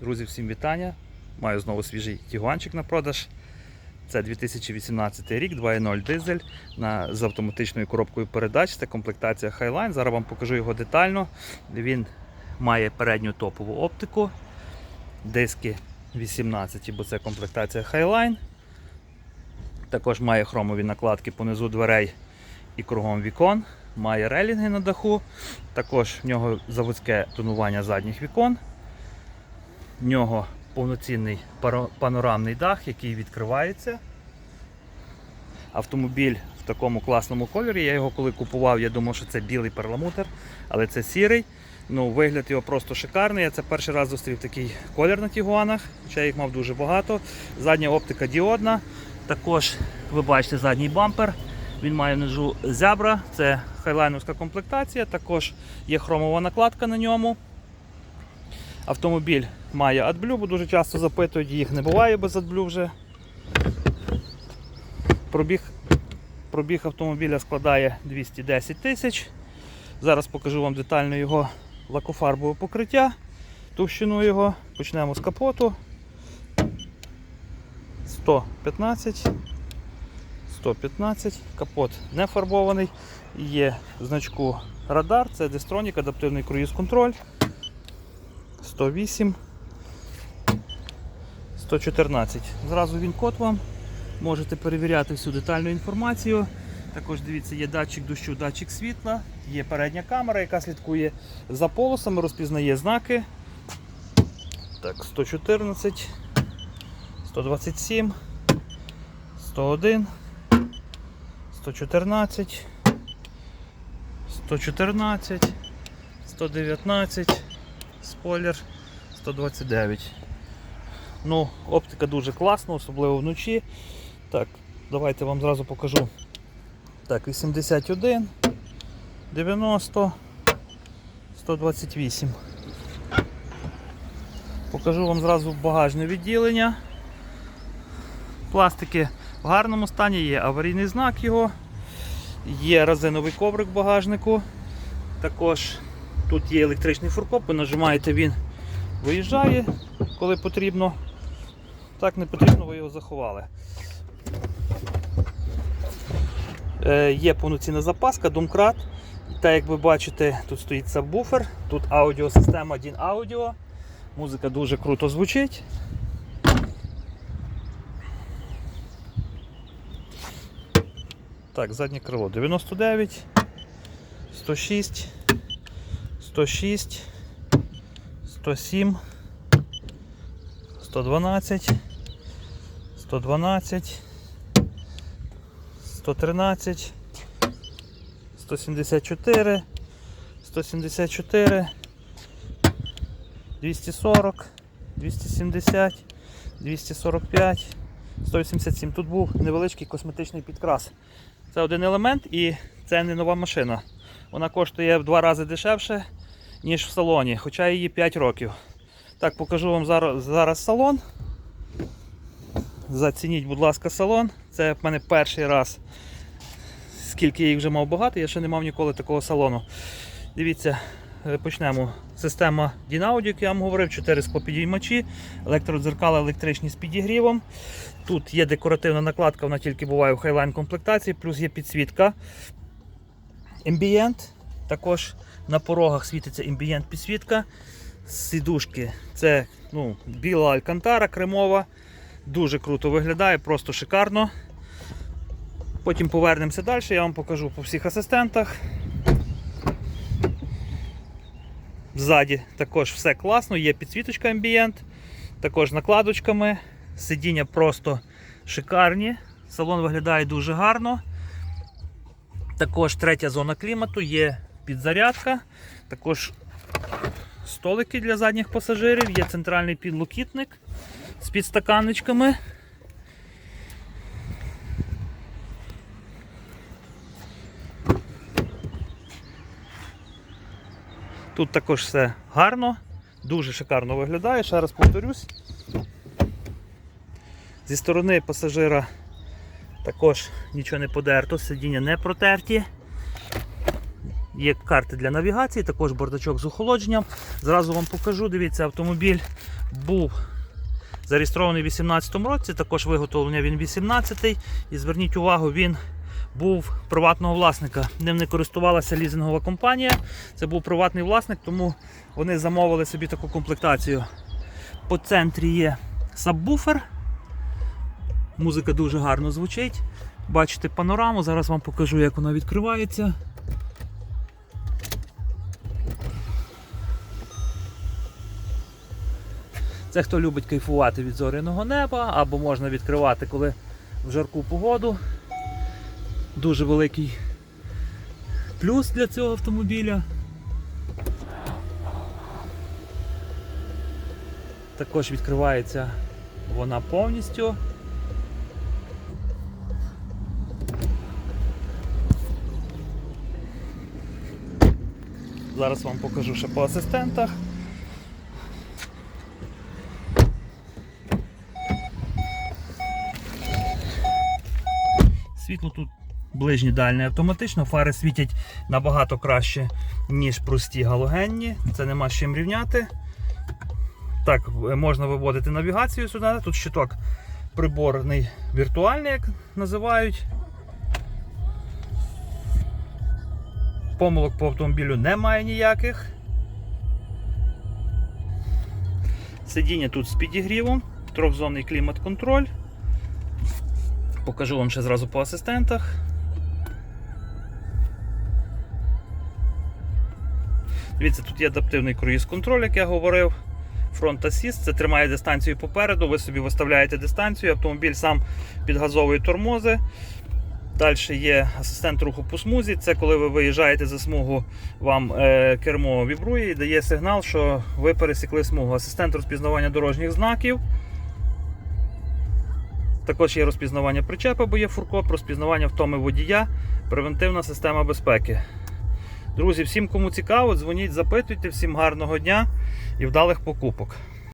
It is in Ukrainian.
Друзі, всім вітання. Маю знову свіжий тігуанчик на продаж. Це 2018 рік, 2.0 дизель на, з автоматичною коробкою передач. Це комплектація Highline. Зараз вам покажу його детально. Він має передню топову оптику, диски 18, бо це комплектація Highline. Також має хромові накладки понизу дверей і кругом вікон. Має релінги на даху. Також в нього заводське тонування задніх вікон. В нього повноцінний панорамний дах, який відкривається. Автомобіль в такому класному кольорі. Я його коли купував, я думав, що це білий перламутр, але це сірий. Ну, вигляд його просто шикарний. Я це перший раз зустрів такий колір на тігуанах, хоча я їх мав дуже багато. Задня оптика діодна. Також ви бачите задній бампер. Він має внизу зябра, це хайлайновська комплектація, також є хромова накладка на ньому. Автомобіль має AdBlue, бо дуже часто запитують, їх не буває без AdBlue вже. Пробіг, пробіг автомобіля складає 210 тисяч. Зараз покажу вам детально його лакофарбове покриття, товщину його. Почнемо з капоту. 115. 115, капот не фарбований. Є значку радар, це Destronік, адаптивний круїз контроль. 108, 114. Зразу він код вам. Можете перевіряти всю детальну інформацію. Також дивіться, є датчик дощу, датчик світла, є передня камера, яка слідкує за полосами, розпізнає знаки. Так, 114, 127, 101. 114, 114, 119, спойлер 129. Ну, оптика дуже класна, особливо вночі. Так, давайте вам зразу покажу. Так, 81, 90, 128. Покажу вам зразу багажне відділення. Пластики в гарному стані, є аварійний знак його, є резиновий коврик в багажнику. Також тут є електричний фуркоп, ви нажимаєте, він виїжджає, коли потрібно. Так не потрібно, ви його заховали. Е, є повноцінна запаска, домкрат. Та як ви бачите, тут стоїть сабвуфер, тут аудіосистема Din Audio. Музика дуже круто звучить. Так, заднє крило 99, 106, 106, 107, 112, 112, 113, 174, 174, 240, 270, 245, 187. Тут був невеличкий косметичний підкрас. Це один елемент і це не нова машина. Вона коштує в два рази дешевше, ніж в салоні, хоча її 5 років. Так, покажу вам зараз, зараз салон. Зацініть, будь ласка, салон. Це в мене перший раз, скільки я їх вже мав багато, я ще не мав ніколи такого салону. Дивіться, е, почнемо. Система Dinaudi, як я вам говорив, 4 склопідіймачі, електродзеркала електричні з підігрівом. Тут є декоративна накладка, вона тільки буває в Highline комплектації, плюс є підсвітка. Ambient. Також на порогах світиться ambient підсвітка. Сідушки це ну, біла алькантара кремова. Дуже круто виглядає, просто шикарно. Потім повернемося далі, я вам покажу по всіх асистентах. Ззаді також все класно, є підсвіточка Ambient, також накладочками. Сидіння просто шикарні. Салон виглядає дуже гарно. Також третя зона клімату, є підзарядка, також столики для задніх пасажирів, є центральний підлокітник з підстаканничками. Тут також все гарно, дуже шикарно виглядає, ще раз повторюсь. Зі сторони пасажира також нічого не подерто, сидіння не протерті. Є карти для навігації, також бардачок з охолодженням. Зразу вам покажу. Дивіться, автомобіль був зареєстрований у 2018 році, також виготовлення він 18 І зверніть увагу, він був приватного власника. Ним не користувалася лізингова компанія. Це був приватний власник, тому вони замовили собі таку комплектацію. По центрі є сабвуфер. Музика дуже гарно звучить. Бачите панораму, зараз вам покажу, як вона відкривається. Це хто любить кайфувати від зоряного неба, або можна відкривати, коли в жарку погоду. Дуже великий плюс для цього автомобіля. Також відкривається вона повністю. Зараз вам покажу ще по асистентах. Світло тут ближнє дальне автоматично, фари світять набагато краще, ніж прості галогенні. Це нема з чим рівняти. Так, можна виводити навігацію сюди. Тут щиток приборний віртуальний, як називають. Помилок по автомобілю немає ніяких. Сидіння тут з підігрівом, трьохзонний клімат-контроль. Покажу вам ще зразу по асистентах. Дивіться, тут є адаптивний круїз-контроль, як я говорив. Фронт Assist, це тримає дистанцію попереду, ви собі виставляєте дистанцію, автомобіль сам підгазовує тормози. Далі є асистент руху по смузі. Це коли ви виїжджаєте за смугу, вам е, кермо вібрує і дає сигнал, що ви пересікли смугу. Асистент розпізнавання дорожніх знаків. Також є розпізнавання причепа, бо є фуркоп, розпізнавання втоми водія, превентивна система безпеки. Друзі, всім, кому цікаво, дзвоніть, запитуйте, всім гарного дня і вдалих покупок.